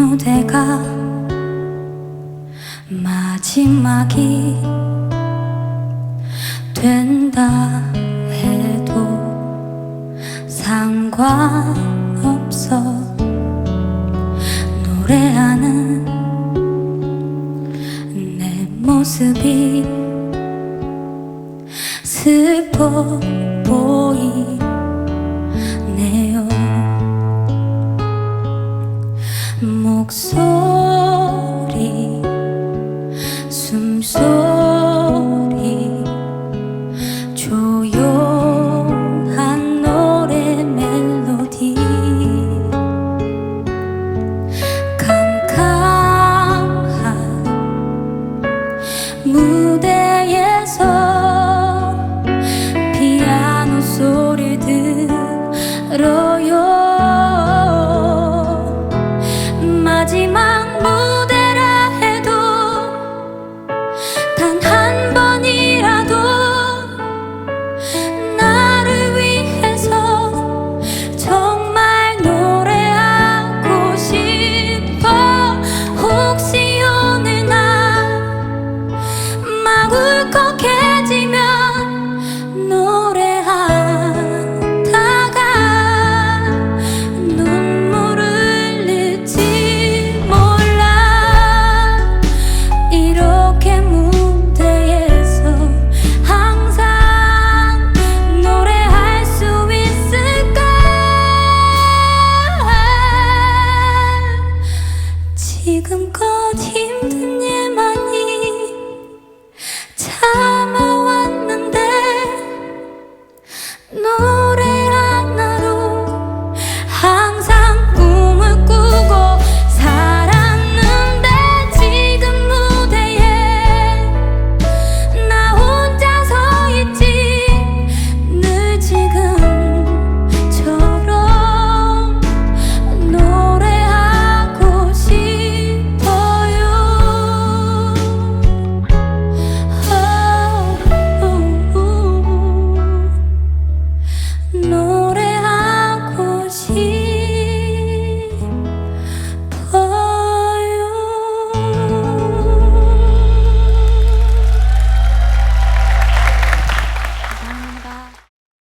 무대가 마지막이 된다 해도 상관없어. 노래하는 내 모습이 슬퍼 보이 소리 숨소리. 지금 꽃이